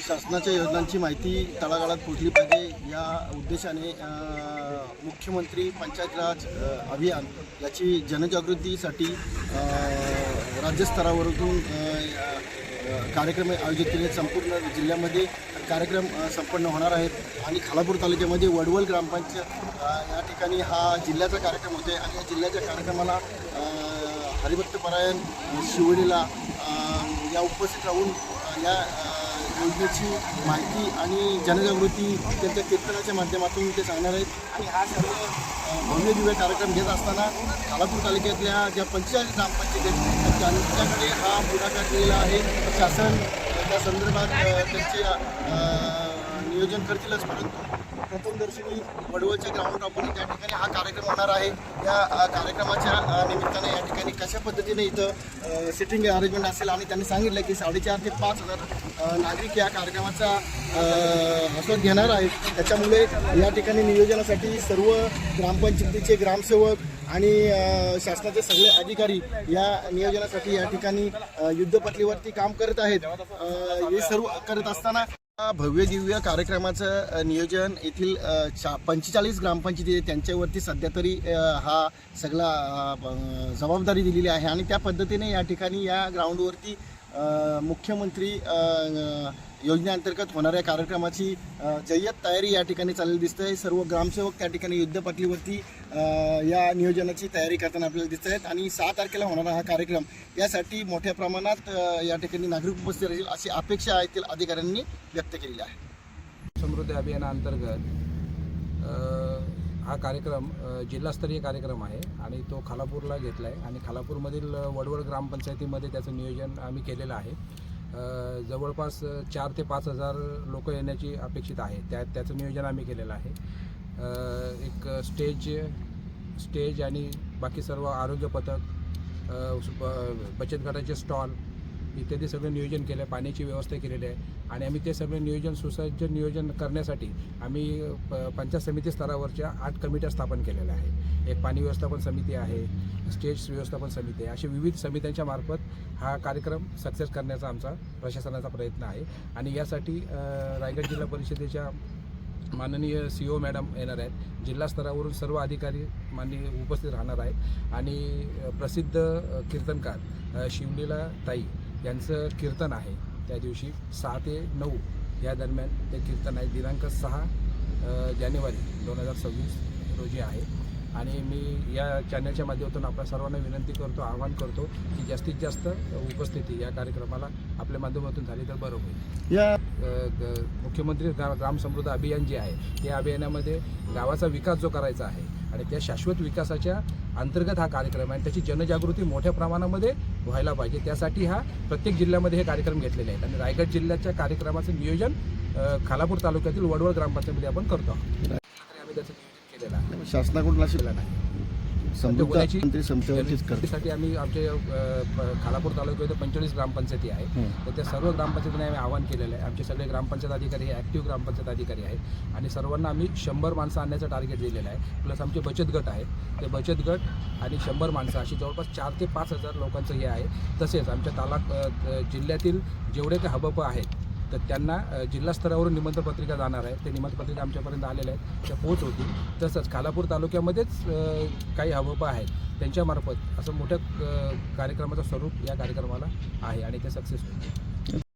शासनाच्या योजनांची माहिती तळागाळात पोचली पाहिजे. या उद्देशाने मुख्यमंत्री पंचायत राज अभियान याची जनजागृतीसाठी राज्यस्तरावरून कार्यक्रम आयोजित केले. संपूर्ण जिल्ह्यामध्ये कार्यक्रम संपन्न होणार आहेत. आणि खालापूर तालुक्यामध्ये वडवल ग्रामपंचायत या ठिकाणी हा जिल्ह्याचा कार्यक्रम होते आणि या जिल्ह्याच्या कार्यक्रमाला हरिभक्त हरिभक्तपरायण शिवडीला या उपस्थित राहून या योजनेची माहिती आणि जनजागृती त्यांच्या कीर्तनाच्या माध्यमातून ते सांगणार आहेत. आणि हा सर्व भव्य दिव्य कार्यक्रम घेत असताना खालापूर तालुक्यातल्या ज्या पंचेचाळीस ग्रामपंचायत आहेत त्यांच्याकडे हा पुढाकार दिलेला आहे. शासन त्या संदर्भात त्यांच्या नियोजन करतीलच परंतु प्रथमदर्शनी वडवळच्या ग्राउंड आपण त्या ठिकाणी हा कार्यक्रम होणार आहे. या कार्यक्रमाच्या निमित्तानं निमित्ताने या ठिकाणी कशा पद्धतीने इथं सिटिंग अरेंजमेंट असेल आणि त्यांनी सांगितलं की साडेचार ते पाच हजार नागरिक या कार्यक्रमाचा आस्वाद घेणार आहेत. त्याच्यामुळे या ठिकाणी नियोजनासाठी सर्व ग्रामपंचायतीचे ग्रामसेवक आणि शासनाचे सगळे अधिकारी या नियोजनासाठी या ठिकाणी युद्धपटलीवरती काम करत आहेत. हे सर्व करत असताना भव्य दिव्य कार्यक्रमाचं नियोजन येथील चा पंचेचाळीस ग्रामपंचायती त्यांच्यावरती सध्या तरी हा सगळा जबाबदारी दिलेली आहे. आणि त्या पद्धतीने या ठिकाणी या ग्राउंडवरती मुख्यमंत्री योजनेअंतर्गत होणाऱ्या कार्यक्रमाची जय्यत तयारी या ठिकाणी चाललेली दिसते सर्व ग्रामसेवक त्या ठिकाणी युद्धपातळीवरती या नियोजनाची तयारी करताना आपल्याला दिसत आहेत. आणि सहा तारखेला होणारा हा कार्यक्रम यासाठी मोठ्या प्रमाणात या ठिकाणी नागरिक उपस्थित राहतील अशी अपेक्षा येथील अधिकाऱ्यांनी व्यक्त केलेली आहे. समृद्धी अभियानाअंतर्गत हा कार्यक्रम जिल्हास्तरीय कार्यक्रम आहे आणि तो खालापूरला घेतला आहे आणि खालापूरमधील वडवड वडवळ ग्रामपंचायतीमध्ये त्याचं नियोजन आम्ही केलेलं आहे. जवळपास चार ते पाच हजार लोक येण्याची अपेक्षित आहे. त्या त्याचं नियोजन आम्ही केलेलं आहे. एक स्टेज स्टेज आणि बाकी सर्व आरोग्य पथक बचत गटाचे स्टॉल इत्यादी सगळं नियोजन केलं आहे पाण्याची व्यवस्था केलेली आहे. आणि आम्ही ते सगळं नियोजन सुसज्ज नियोजन करण्यासाठी आम्ही प पंचायत समिती स्तरावरच्या आठ कमिट्या स्थापन केलेल्या आहे एक पाणी व्यवस्थापन समिती आहे स्टेज व्यवस्थापन समिती आहे. अशा विविध समित्यांच्या मार्फत हा कार्यक्रम सक्सेस करण्याचा आमचा प्रशासनाचा प्रयत्न आहे. आणि यासाठी रायगड जिल्हा परिषदेच्या माननीय सी ओ मॅडम येणार आहेत. जिल्हा स्तरावरून सर्व अधिकारी माननीय उपस्थित राहणार आहेत. आणि प्रसिद्ध कीर्तनकार शिवलीला ताई यांचं कीर्तन आहे. त्या दिवशी सहा ते नऊ या दरम्यान ते कीर्तन आहे. दिनांक सहा जानेवारी दोन हजार सव्वीस रोजी आहे. आणि मी या चॅनलच्या माध्यमातून आपल्या सर्वांना विनंती करतो आवाहन करतो की जास्तीत जास्त उपस्थिती या कार्यक्रमाला आपल्या माध्यमातून झाली तर बरं होईल. या मुख्यमंत्री ग्रा ग्राम समृद्ध अभियान जे आहे या अभियानामध्ये गावाचा विकास जो करायचा आहे आणि त्या शाश्वत विकासाच्या अंतर्गत हा कार्यक्रम आहे आणि त्याची जनजागृती मोठ्या प्रमाणामध्ये व्हायला पाहिजे. त्यासाठी हा प्रत्येक जिल्ह्यामध्ये हे कार्यक्रम घेतलेले आहेत. आणि रायगड जिल्ह्याच्या कार्यक्रमाचं नियोजन खालापूर तालुक्यातील वडवळ ग्रामपंचायतीमध्ये आपण करतो आम्ही त्याचं नियोजन केलेलं आहे. शासनाकडून केलेलं नाही. समृद्ध होण्याची- मंत्री समतेवरतीच करते त्यासाठी आम्ही आमचे खालापूर तालुक्यामध्ये पंचेचाळीस ग्रामपंचायती आहे. तर त्या सर्व ग्रामपंचायतीने आम्ही आवाहन केलेलं आहे. आमचे सगळे ग्रामपंचायत अधिकारी हे ॲक्टिव्ह ग्रामपंचायत अधिकारी आहेत. आणि सर्वांना आम्ही शंभर माणसं आणण्याचं टार्गेट दिलेलं आहे. प्लस आमचे बचत गट आहेत ते बचत गट आणि शंभर माणसं अशी जवळपास चार ते पाच हजार लोकांचं हे आहे. तसेच आमच्या तालुक जिल्ह्यातील जेवढे काही हबप आहेत तर त्यांना जिल्हास्तरावरून निमंत्रण पत्रिका जाणार आहे. ते निमंत्रण पत्रिका आमच्यापर्यंत आलेल्या आहेत. त्या पोच होतील. तसंच खालापूर तालुक्यामध्येच काही हबप आहेत. त्यांच्यामार्फत असं मोठ्या कार्यक्रमाचं स्वरूप या कार्यक्रमाला आहे आणि ते सक्सेस होईल.